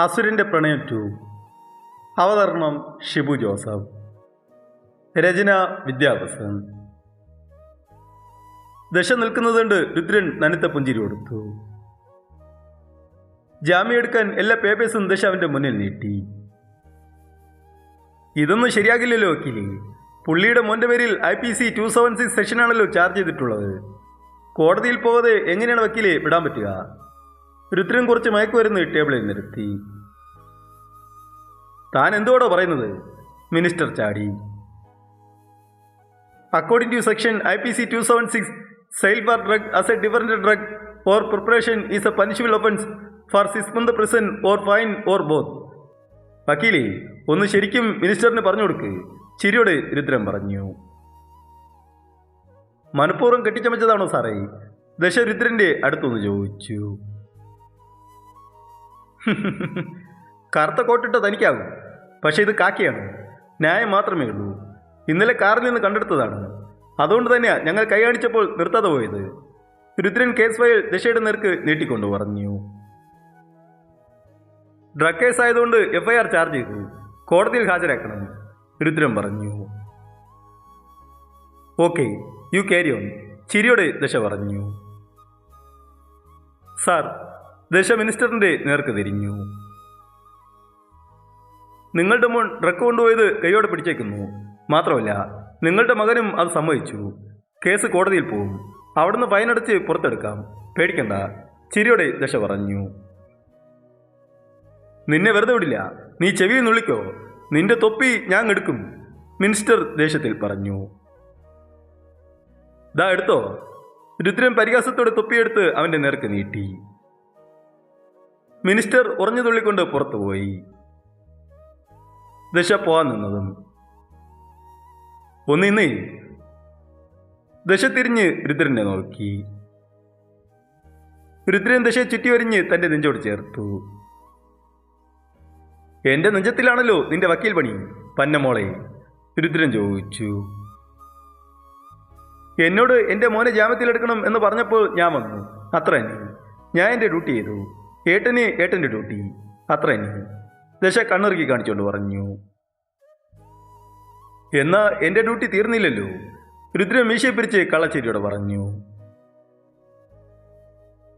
അസുരന്റെ പ്രണയം ടു അവതരണം ഷിബു ജോസഫ്. രചന വിദ്യാഭ്യാസം ദശ നിൽക്കുന്നതുകൊണ്ട് രുദ്രൻ നനുത്ത പുഞ്ചിരി കൊടുത്തു. ജാമ്യം എടുക്കാൻ എല്ലാ പേപ്പേഴ്സും ദശ അവന്റെ മുന്നിൽ നീട്ടി. ഇതൊന്നും ശരിയാകില്ലല്ലോ വക്കീലി പുള്ളിയുടെ മോന്റെ പേരിൽ I P C two seven six സെഷനാണല്ലോ charge ചെയ്തിട്ടുള്ളത്. കോടതിയിൽ പോകാതെ എങ്ങനെയാണ് വക്കീലെ വിടാൻ പറ്റുക? രുദ്രൻ കുറച്ച് മയക്കുമരുന്ന് ടേബിളിൽ നിർത്തി. താൻ എന്തുവാടോ പറയുന്നത്? മിനിസ്റ്റർ ചാടി. According to section I P C two seven six sale for drug as a different drug or preparation is a punishable offence for six month prison or fine or both വക്കീലേ ഒന്ന് ശരിക്കും മിനിസ്റ്ററിന് പറഞ്ഞു കൊടുക്ക്. ചിരിയോട് രുദ്രൻ പറഞ്ഞു. മനഃപൂർവം കെട്ടിച്ചമച്ചതാണോ സാറേ? ദശരുദ്രന്റെ അടുത്തൊന്ന് ചോദിച്ചു. കറുത്ത കോട്ടിട്ട് തനിക്കാകും. പക്ഷേ ഇത് കാക്കിയാണ്. ന്യായം മാത്രമേ ഉള്ളൂ. ഇന്നലെ കാറിൽ നിന്ന് കണ്ടെടുത്തതാണ്. അതുകൊണ്ട് തന്നെയാണ് ഞങ്ങൾ കൈയാണിച്ചപ്പോൾ നിർത്താതെ പോയത്. രുദ്രൻ കേസ് ഫയൽ ദശയുടെ നേർക്ക് നീട്ടിക്കൊണ്ടു പറഞ്ഞു. ഡ്രഗ് കേസ് ആയതുകൊണ്ട് എഫ്ഐആർ ചാർജ് ചെയ്തു. കോടതിയിൽ ഹാജരാക്കണം. രുദ്രൻ പറഞ്ഞു. ഓക്കെ യു കാരി ഓൺ ചിരിയോടെ ദശ പറഞ്ഞു. സാർ ദശ മിനിസ്റ്ററിന്റെ നേർക്ക് തിരിഞ്ഞു. നിങ്ങളുടെ മോൻ ഡ്രഗ് കൊണ്ടുപോയത് കൈയോടെ പിടിച്ചേക്കുന്നു. മാത്രമല്ല നിങ്ങളുടെ മകനും അത് സമ്മതിച്ചു. കേസ് കോടതിയിൽ പോകും അവിടുന്ന് ഫൈനടച്ച് പുറത്തെടുക്കാം. പേടിക്കണ്ട ചിരിയോടെ ദശ പറഞ്ഞു. നിന്നെ വെറുതെ വിടില്ല. നീ ചെവി നുള്ളിക്കോ. നിന്റെ തൊപ്പി ഞാൻ എടുക്കും. മിനിസ്റ്റർ ദേഷ്യത്തിൽ പറഞ്ഞു. ദാ എടുത്തോ. രുദ്രൻ പരിഹാസത്തോടെ തൊപ്പിയെടുത്ത് അവന്റെ നേർക്ക് നീട്ടി. മിനിസ്റ്റർ ഉറഞ്ഞു തുള്ളിക്കൊണ്ട് പുറത്തുപോയി. ദശ പോവാൻ നിന്നതും. ഒന്നിന്ന് ദശ തിരിഞ്ഞ് രുദ്രനെ നോക്കി. രുദ്രൻ ദശ ചുറ്റി വരിഞ്ഞ് തന്റെ നെഞ്ചോട് ചേർത്തു. എന്റെ നെഞ്ചത്തിലാണല്ലോ നിന്റെ വക്കീൽ പണി? പന്നമോളെ രുദ്രൻ ചോദിച്ചു. എന്നോട് എന്റെ മോനെ ജാമ്യത്തിലെടുക്കണം എന്ന് പറഞ്ഞപ്പോൾ ഞാൻ വന്നു. അത്ര ഞാൻ എന്റെ ഡ്യൂട്ടി ചെയ്തു. ഏട്ടന് ഏട്ടന്റെ ഡ്യൂട്ടി. അത്ര തന്നെ ദശ കണ്ണിറുക്കി കാണിച്ചുകൊണ്ട് പറഞ്ഞു. എന്നാ എന്റെ ഡ്യൂട്ടി തീർന്നില്ലല്ലോ. രുദ്രൻ മീശയെ പിരിച്ച് കള്ളച്ചേരിയോട് പറഞ്ഞു.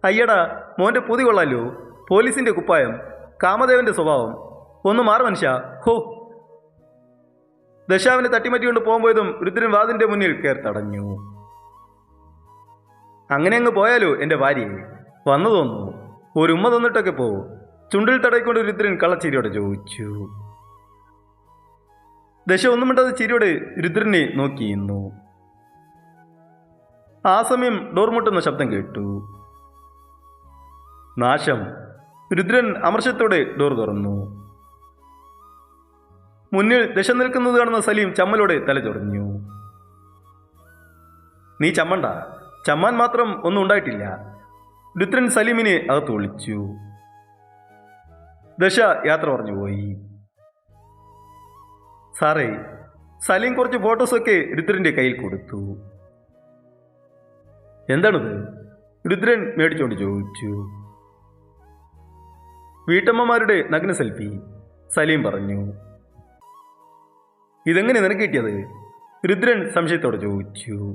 അയ്യടാ മോന്റെ പൊതി കൊള്ളാലോ. പോലീസിന്റെ കുപ്പായം കാമദേവന്റെ സ്വഭാവം. ഒന്ന് മാറി മനുഷ്യ. ഹോ. ദശാവിനെ തട്ടിമറ്റിക്കൊണ്ട് പോകുമ്പോയതും രുദ്രൻ വാതിന്റെ മുന്നിൽ കയർത്തടഞ്ഞു അങ്ങനെ അങ്ങ് പോയാലോ എന്റെ ഭാര്യയെ? വന്നു തോന്നുന്നു. ഒരു ഉമ്മ തന്നിട്ടൊക്കെ പോ ചുണ്ടിൽ തടയിക്കൊണ്ട് രുദ്രൻ കള്ളച്ചിരിയോടെ ചോദിച്ചു. ദശ ഒന്നും മിണ്ടാതെ ചിരിയോടെ രുദ്രനെ നോക്കിയിരുന്നു ആ സമയം ഡോർ മുട്ടുന്ന ശബ്ദം കേട്ടു. നാശം. രുദ്രൻ അമർഷത്തോടെ ഡോർ തുറന്നു. മുന്നിൽ ദശ നിൽക്കുന്നത് കാണുന്ന സലീം ചമ്മലോടെ തലചൊറിഞ്ഞു നീ ചമ്മണ്ട? ചമ്മാൻ മാത്രം ഒന്നും ഉണ്ടായിട്ടില്ല. രുദ്രൻ സലീമിനെ അകത്ത് വിളിച്ചു. ദശ യാത്ര പറഞ്ഞു പോയി. സാറേ സലീം കുറച്ച് ഫോട്ടോസൊക്കെ രുദ്രന്റെ കയ്യിൽ കൊടുത്തു. എന്താണിത്? രുദ്രൻ മേടിച്ചുകൊണ്ട് ചോദിച്ചു. വീട്ടമ്മമാരുടെ നഗ്ന സെൽഫി സലീം പറഞ്ഞു. ഇതെങ്ങനെ നിനക്ക് കിട്ടിയത്? രുദ്രൻ സംശയത്തോടെ ചോദിച്ചു.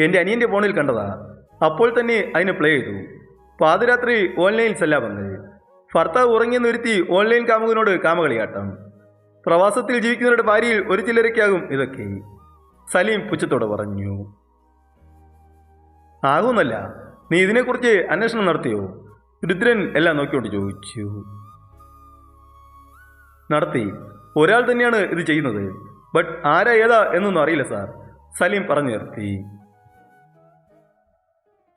എന്റെ അനിയന്റെ ഫോണിൽ കണ്ടതാ. അപ്പോൾ തന്നെ അതിന് പ്ലേ ചെയ്തു. പാതിരാത്രി ഓൺലൈൻ വന്നത് ഭർത്താവ് ഉറങ്ങി നിർത്തി ഓൺലൈൻ കാമുകനോട് കാമകളിയാട്ടം. പ്രവാസത്തിൽ ജീവിക്കുന്നവരുടെ ഭാര്യയിൽ ഒരു ചിലരൊക്കെയാകും ഇതൊക്കെ. സലീം പുച്ഛത്തോടെ പറഞ്ഞു. ആകുന്നല്ല നീ ഇതിനെക്കുറിച്ച് അന്വേഷണം നടത്തിയോ? രുദ്രൻ എല്ലാം നോക്കിയോട്ട് ചോദിച്ചു. നടത്തി. ഒരാൾ തന്നെയാണ് ഇത് ചെയ്യുന്നത്. ബട്ട് ആരാ ഏതാ എന്നൊന്നും അറിയില്ല സാർ സലീം പറഞ്ഞു നിർത്തി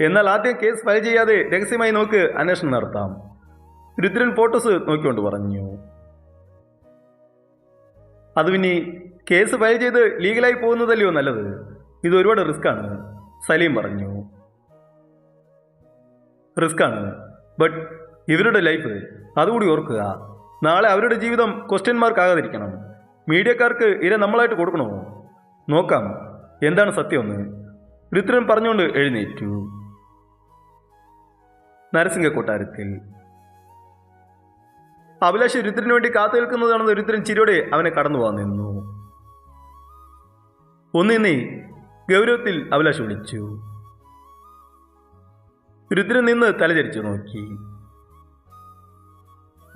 എന്നാൽ ആദ്യം കേസ് ഫയൽ ചെയ്യാതെ രഹസ്യമായി നോക്ക് അന്വേഷണം നടത്താം. രുദ്രൻ ഫോട്ടോസ് നോക്കിക്കൊണ്ട് പറഞ്ഞു. അത് പിന്നെ കേസ് ഫയൽ ചെയ്ത് ലീഗലായി പോകുന്നതല്ലയോ നല്ലത്? ഇത് ഒരുപാട് റിസ്ക്കാണ് സലീം പറഞ്ഞു. റിസ്ക്കാണ് ബട്ട് ഇവരുടെ ലൈഫ് അതുകൂടി ഓർക്കുക. നാളെ അവരുടെ ജീവിതം ക്വസ്റ്റ്യൻ മാർക്ക് ആകാതിരിക്കണം. മീഡിയക്കാർക്ക് ഇര നമ്മളായിട്ട് കൊടുക്കണോ? നോക്കാം എന്താണ് സത്യമെന്ന് ഋത്രൻ പറഞ്ഞുകൊണ്ട് എഴുന്നേറ്റു. നരസിംഹ കൊട്ടാരത്തിൽ. അഭിലാഷ് രുദ്രന് വേണ്ടി കാത്തു നിൽക്കുന്നതാണെന്ന് രുദ്രൻ ചിരിയോടെ അവനെ കടന്നു പോകാൻ നിന്നു. ഒന്നിന്നെ ഗൗരവത്തിൽ അഭിലാഷ് വിളിച്ചു. രുദ്രൻ നിന്ന് തലചരിച്ചു നോക്കി.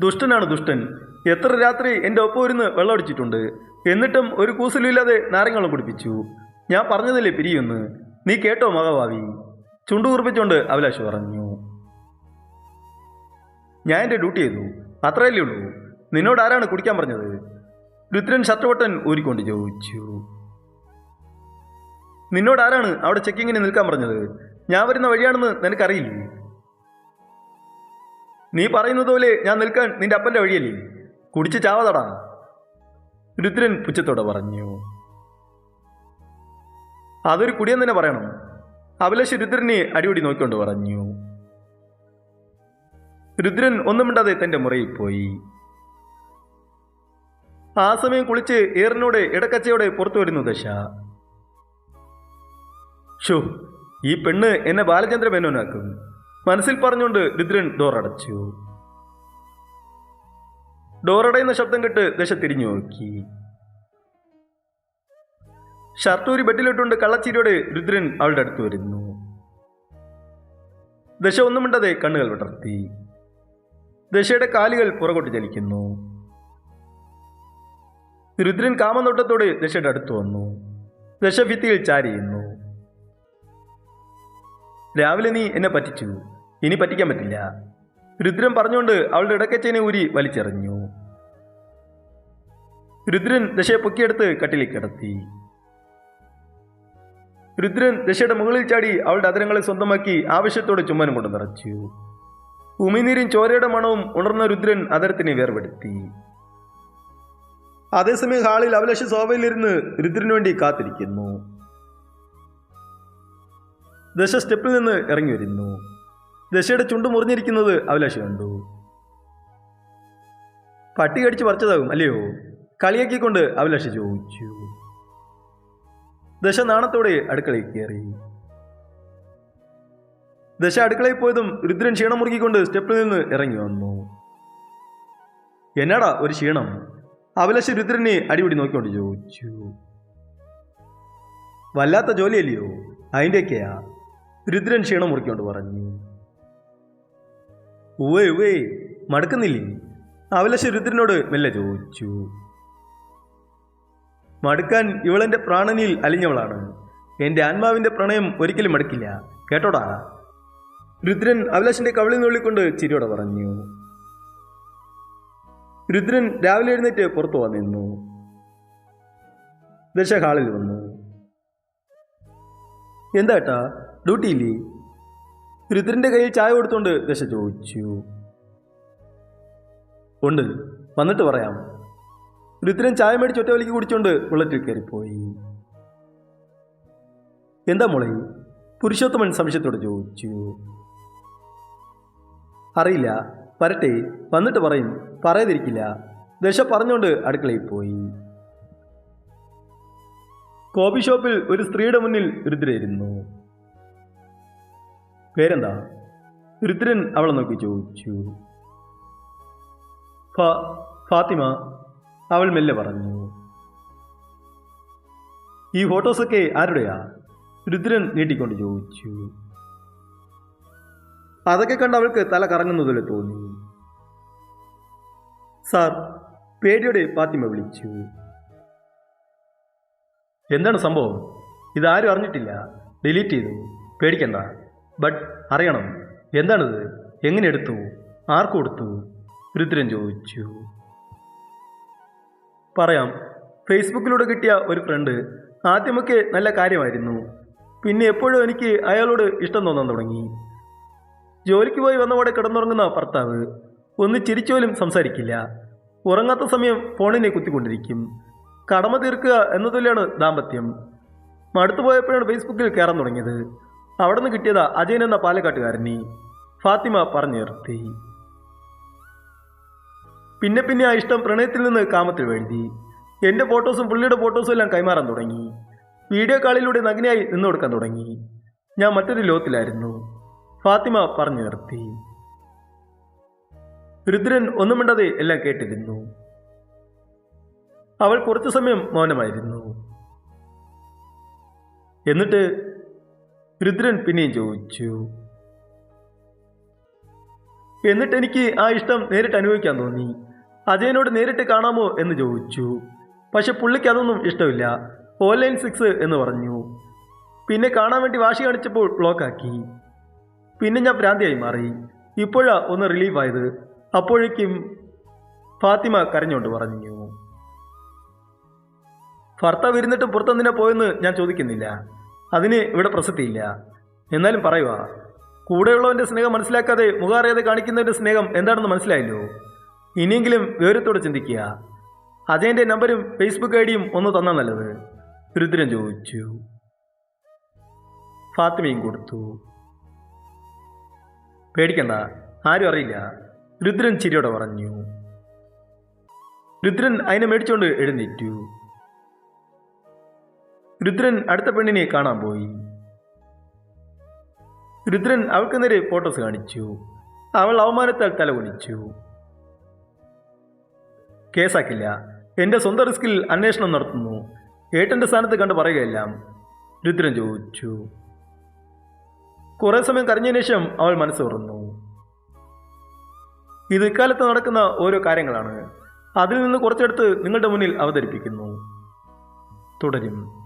ദുഷ്ടനാണ് ദുഷ്ടൻ. എത്ര രാത്രി എന്റെ ഒപ്പം ഇരുന്ന് വെള്ളമടിച്ചിട്ടുണ്ട് എന്നിട്ടും ഒരു കൂസലില്ലാതെ നാരങ്ങളും കുടിപ്പിച്ചു. ഞാൻ പറഞ്ഞതല്ലേ പിരിയൊന്ന്? നീ കേട്ടോ മകഭാവി ചുണ്ടുകുറിപ്പിച്ചുകൊണ്ട് അഭിലാഷ് പറഞ്ഞു. ഞാൻ എന്റെ ഡ്യൂട്ടി ചെയ്തു. അത്രയല്ലേ ഉള്ളൂ. നിന്നോട് ആരാണ് കുടിക്കാൻ പറഞ്ഞത്? രുദ്രൻ ശത്രുവട്ടൻ ഊരിക്കൊണ്ട് ചോദിച്ചു. നിന്നോട് ആരാണ് അവിടെ ചെക്കിങ്ങിന് നിൽക്കാൻ പറഞ്ഞത്? ഞാൻ വരുന്ന വഴിയാണെന്ന് നിനക്കറിയില്ലേ? നീ പറയുന്നത് പോലെ ഞാൻ നിൽക്കാൻ നിന്റെ അപ്പന്റെ വഴിയല്ലേ? കുടിച്ച് ചാവതടാ രുദ്രൻ പുച്ഛത്തോടെ പറഞ്ഞു. അതൊരു കുടിയെന്ന് തന്നെ പറയണം. അഭിലാഷ് രുദ്രനെ അടിപൊടി നോക്കിക്കൊണ്ട് പറഞ്ഞു. രുദ്രൻ ഒന്നും മിണ്ടാതെ തന്റെ മുറിയിൽ പോയി. ആ സമയം കുളിച്ച് ഏറിനോട് ഇടക്കച്ചയോടെ പുറത്തു വരുന്നു ദശ. ഷോ ഈ പെണ്ണ് എന്നെ ബാലചന്ദ്ര മേനോനാക്കും മനസ്സിൽ പറഞ്ഞുകൊണ്ട് രുദ്രൻ ഡോറടച്ചു ഡോറടയുന്ന ശബ്ദം കേട്ട് ദശ തിരിഞ്ഞു നോക്കി. ഷർട്ടൂരി ബെഡിലിട്ടുകൊണ്ട് കള്ളച്ചിരിയോടെ രുദ്രൻ അവളുടെ അടുത്ത് വരുന്നു. ദശ ഒന്നും മിണ്ടാതെ കണ്ണുകൾ വിടർത്തി. ദശയുടെ കാലുകൾ പുറകോട്ട് ചലിക്കുന്നു. രുദ്രൻ കാമനോട്ടത്തോടെ ദശയുടെ അടുത്ത് വന്നു. ദശ ഭിത്തിയിൽ ചാരിയുന്നു രാവിലെ നീ എന്നെ പറ്റിച്ചു. ഇനി പറ്റിക്കാൻ പറ്റില്ല. രുദ്രൻ പറഞ്ഞുകൊണ്ട് അവളുടെ ഇടക്കച്ചേനെ ഊരി വലിച്ചെറിഞ്ഞു. രുദ്രൻ ദശയെ പൊക്കിയെടുത്ത് കട്ടിലിൽ കിടത്തി. രുദ്രൻ ദശയുടെ മുകളിൽ ചാടി അവളുടെ അതിരങ്ങളെ സ്വന്തമാക്കി ആവശ്യത്തോടെ ചുമ്മനം കൊണ്ട് നിറച്ചു. ഉമിനീരും ചോരയുടെ മണവും ഉണർന്ന രുദ്രൻ അതരത്തിനെ വേർപെടുത്തി. അതേസമയം ഹാളിൽ അഭിലാഷ് സോഫയിലിരുന്ന് രുദ്രനു വേണ്ടി കാത്തിരിക്കുന്നു. ദശ സ്റ്റെപ്പിൽ നിന്ന് ഇറങ്ങി വരുന്നു. ദശയുടെ ചുണ്ട് മുറിഞ്ഞിരിക്കുന്നത് അഭിലാഷ് കണ്ടു. പട്ടി കടിച്ച് പറിച്ചതാകും അല്ലയോ? കളിയാക്കിക്കൊണ്ട് അഭിലാഷ് ചോദിച്ചു. ദശ നാണത്തോടെ അടുക്കളയിൽ കയറി. ദശ അടുക്കളയിൽ പോയതും രുദ്രൻ ക്ഷീണം മുറുകിക്കൊണ്ട് സ്റ്റെപ്പിൽ നിന്ന് ഇറങ്ങി വന്നു. എന്നാടാ ഒരു ക്ഷീണം? അവലശ രുദ്രനെ അടിപിടി നോക്കിക്കൊണ്ട് ചോദിച്ചു. വല്ലാത്ത ജോലിയല്ലയോ? അതിന്റെയൊക്കെയാ രുദ്രൻ ക്ഷീണം മുറിക്കൊണ്ട് പറഞ്ഞു. ഉവേ ഉവേ മടുക്കുന്നില്ലേ? അവലശ രുദ്രനോട് മെല്ലെ ചോദിച്ചു. മടുക്കാൻ ഇവളെന്റെ പ്രാണനിൽ അലിഞ്ഞവളാണ്. എന്റെ ആത്മാവിന്റെ പ്രണയം ഒരിക്കലും മടുക്കില്ല. കേട്ടോടാ? രുദ്രൻ അഭിലാഷിന്റെ കവിളിൽ നുള്ളിക്കൊണ്ട് ചിരിയോടെ പറഞ്ഞു. രുദ്രൻ രാവിലെ എഴുന്നേറ്റ് പുറത്തു നിന്നു. ദശ ഹാളിൽ വന്നു. എന്താ ഏട്ടാ ഡ്യൂട്ടിയില്ലേ രുദ്രന്റെ കയ്യിൽ ചായ കൊടുത്തുകൊണ്ട് ദശ ചോദിച്ചു. ഉണ്ട് വന്നിട്ട് പറയാം. രുദ്രൻ ചായ മേടിച്ച് ഒറ്റ വലിക്ക് കുടിച്ചുകൊണ്ട് ബുള്ളറ്റിൽ കയറിപ്പോയി. എന്താ മോളെ? പുരുഷോത്തമൻ സംശയത്തോട് ചോദിച്ചു. അറിയില്ല. വരട്ടെ വന്നിട്ട് പറയും പറയാതിരിക്കില്ല. ദശ പറഞ്ഞുകൊണ്ട് അടുക്കളയിൽ പോയി. കോഫി ഷോപ്പിൽ ഒരു സ്ത്രീയുടെ മുന്നിൽ രുദ്രയിരുന്നു. പേരെന്താ? രുദ്രൻ അവളെ നോക്കി ചോദിച്ചു. ഫാത്തിമ അവൾ മെല്ലെ പറഞ്ഞു. ഈ ഫോട്ടോസൊക്കെ ആരുടെയാ? രുദ്രൻ നീട്ടിക്കൊണ്ട് ചോദിച്ചു. അതൊക്കെ കണ്ട് അവൾക്ക് തല കറങ്ങുന്നതുപോലെ തോന്നി. സാർ പേടിയോടെ ഫാത്തിമ വിളിച്ചു. എന്താണ് സംഭവം? ഇതാരും അറിഞ്ഞിട്ടില്ല. ഡിലീറ്റ് ചെയ്തു. പേടിക്കണ്ട. ബട്ട് അറിയണം. എന്താണിത്? എങ്ങനെ എടുത്തു? ആർക്ക് കൊടുത്തു? രുദ്രൻ ചോദിച്ചു. പറയാം. ഫേസ്ബുക്കിലൂടെ കിട്ടിയ ഒരു ഫ്രണ്ട് ആദ്യമൊക്കെ നല്ല കാര്യമായിരുന്നു. പിന്നെ എപ്പോഴും എനിക്ക് അയാളോട് ഇഷ്ടം തോന്നാൻ തുടങ്ങി. ജോലിക്ക് പോയി വന്നവിടെ കിടന്നുറങ്ങുന്ന ഭർത്താവ് ഒന്ന് ചിരിച്ചോലും സംസാരിക്കില്ല. ഉറങ്ങാത്ത സമയം ഫോണിനെ കുത്തിക്കൊണ്ടിരിക്കും. കടമ തീർക്കുക എന്നതുല്യാണ് ദാമ്പത്യം. മടുത്തു പോയപ്പോഴാണ് ഫേസ്ബുക്കിൽ കയറാൻ തുടങ്ങിയത്. അവിടെ നിന്ന് കിട്ടിയതാ അജയൻ എന്ന പാലക്കാട്ടുകാരനെ. ഫാത്തിമ പറഞ്ഞു നിർത്തി. പിന്നെ പിന്നെ ആ ഇഷ്ടം പ്രണയത്തിൽ നിന്ന് കാമത്തിൽ വേണ്ടി എന്റെ ഫോട്ടോസും പുള്ളിയുടെ ഫോട്ടോസും എല്ലാം കൈമാറാൻ തുടങ്ങി. വീഡിയോ കാളിലൂടെ നഗ്നയായി നിന്നു കൊടുക്കാൻ തുടങ്ങി. ഞാൻ മറ്റൊരു ലോകത്തിലായിരുന്നു. ഫാത്തിമ പറഞ്ഞു നിർത്തി. രുദ്രൻ ഒന്നും മിണ്ടാതെ എല്ലാം കേട്ടിരുന്നു. അവൾ കുറച്ചു സമയം മൗനമായിരുന്നു. എന്നിട്ട് രുദ്രൻ പിന്നെയും ചോദിച്ചു. എന്നിട്ട് എനിക്ക് ആ ഇഷ്ടം നേരിട്ട് അനുഭവിക്കാൻ തോന്നി. അജയനോട് നേരിട്ട് കാണാമോ എന്ന് ചോദിച്ചു. പക്ഷെ പുള്ളിക്ക് അതൊന്നും ഇഷ്ടമില്ല. ഓൺലൈൻ സിക്സ് എന്ന് പറഞ്ഞു. പിന്നെ കാണാൻ വേണ്ടി വാശി കാണിച്ചപ്പോൾ ബ്ലോക്കാക്കി പിന്നെ ഞാൻ ഭ്രാന്തിയായി മാറി. ഇപ്പോഴാ ഒന്ന് റിലീഫായത് അപ്പോഴേക്കും ഫാത്തിമ കരഞ്ഞുകൊണ്ട് പറഞ്ഞു. ഭർത്താവ് ഇരുന്നിട്ട് പുറത്തെന്തിനാ പോയെന്ന് ഞാൻ ചോദിക്കുന്നില്ല. അതിന് ഇവിടെ പ്രസക്തിയില്ല. എന്നാലും പറയുക കൂടെയുള്ളവന്റെ സ്നേഹം മനസ്സിലാക്കാതെ മുഖാറിയാതെ കാണിക്കുന്നവന്റെ സ്നേഹം എന്താണെന്ന് മനസ്സിലായല്ലോ? ഇനിയെങ്കിലും വിവരത്തോടെ ചിന്തിക്കുക. അജയന്റെ നമ്പരും ഫേസ്ബുക്ക് ഐ ഡിയും ഒന്ന് തന്നാൽ നല്ലത് രുദ്രൻ ചോദിച്ചു. ഫാത്തിമയും കൊടുത്തു. പേടിക്കണ്ട. ആരും അറിയില്ല. രുദ്രൻ ചിരിയോടെ പറഞ്ഞു. രുദ്രൻ അതിനെ മേടിച്ചുകൊണ്ട് എഴുന്നേറ്റു. രുദ്രൻ അടുത്ത പെണ്ണിനെ കാണാൻ പോയി. രുദ്രൻ അവൾക്ക് നേരെ ഫോട്ടോസ് കാണിച്ചു. അവൾ അവമാനത്താൽ തലകുനിച്ചു കേസാക്കില്ല. എന്റെ സ്വന്തം റിസ്കിൽ അന്വേഷണം നടത്തുന്നു. ഏട്ടന്റെ സ്ഥാനത്ത് കണ്ട് പറയുകയെല്ലാം. രുദ്രൻ ചോദിച്ചു. കുറേ സമയം കരഞ്ഞതിന് ശേഷം അവൾ മനസ്സ് തുറന്നു. ഇത് ഇക്കാലത്ത് നടക്കുന്ന ഓരോ കാര്യങ്ങളാണ്. അതിൽ നിന്ന് കുറച്ചെടുത്ത് നിങ്ങളുടെ മുന്നിൽ അവതരിപ്പിക്കുന്നു. തുടരും.